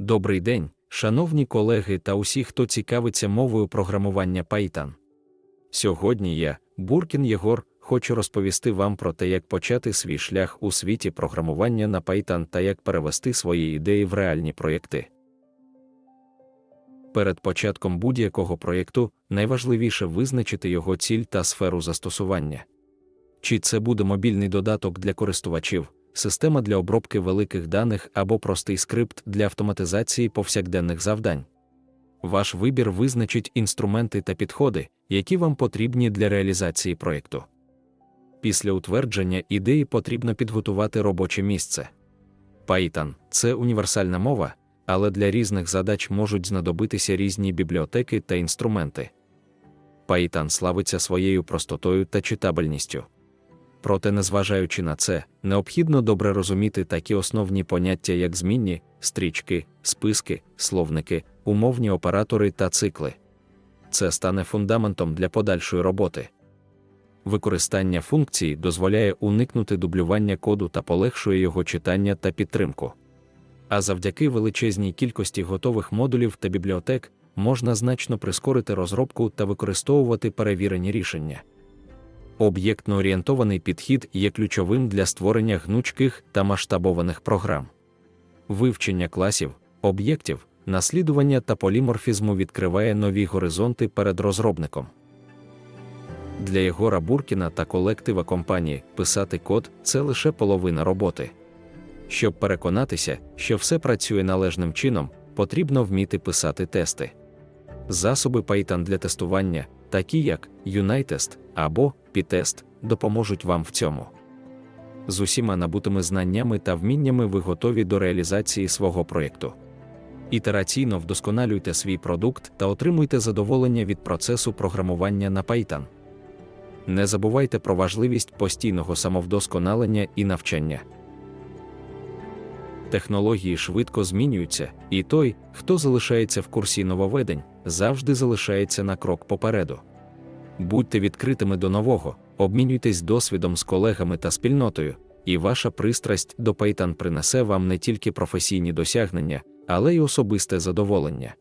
Добрий день, шановні колеги та усі, хто цікавиться мовою програмування Python. Сьогодні я, Буркін Єгор, хочу розповісти вам про те, як почати свій шлях у світі програмування на Python та як перевести свої ідеї в реальні проєкти. Перед початком будь-якого проєкту найважливіше визначити його ціль та сферу застосування. Чи це буде мобільний додаток для користувачів, система для обробки великих даних або простий скрипт для автоматизації повсякденних завдань. Ваш вибір визначить інструменти та підходи, які вам потрібні для реалізації проєкту. Після утвердження ідеї потрібно підготувати робоче місце. Python – це універсальна мова, але для різних задач можуть знадобитися різні бібліотеки та інструменти. Python славиться своєю простотою та читабельністю. Проте, незважаючи на це, необхідно добре розуміти такі основні поняття, як змінні, стрічки, списки, словники, умовні оператори та цикли. Це стане фундаментом для подальшої роботи. Використання функцій дозволяє уникнути дублювання коду та полегшує його читання та підтримку. А завдяки величезній кількості готових модулів та бібліотек можна значно прискорити розробку та використовувати перевірені рішення. Об'єктно-орієнтований підхід є ключовим для створення гнучких та масштабованих програм. Вивчення класів, об'єктів, наслідування та поліморфізму відкриває нові горизонти перед розробником. Для Єгора Буркіна та колектива компанії писати код це лише половина роботи. Щоб переконатися, що все працює належним чином, потрібно вміти писати тести. Засоби Python для тестування, такі як Unitest або Pytest, допоможуть вам в цьому. З усіма набутими знаннями та вміннями ви готові до реалізації свого проєкту. Ітераційно вдосконалюйте свій продукт та отримуйте задоволення від процесу програмування на Python. Не забувайте про важливість постійного самовдосконалення і навчання. Технології швидко змінюються, і той, хто залишається в курсі нововведень, завжди залишається на крок попереду. Будьте відкритими до нового, обмінюйтесь досвідом з колегами та спільнотою, і ваша пристрасть до пейтан принесе вам не тільки професійні досягнення, але й особисте задоволення.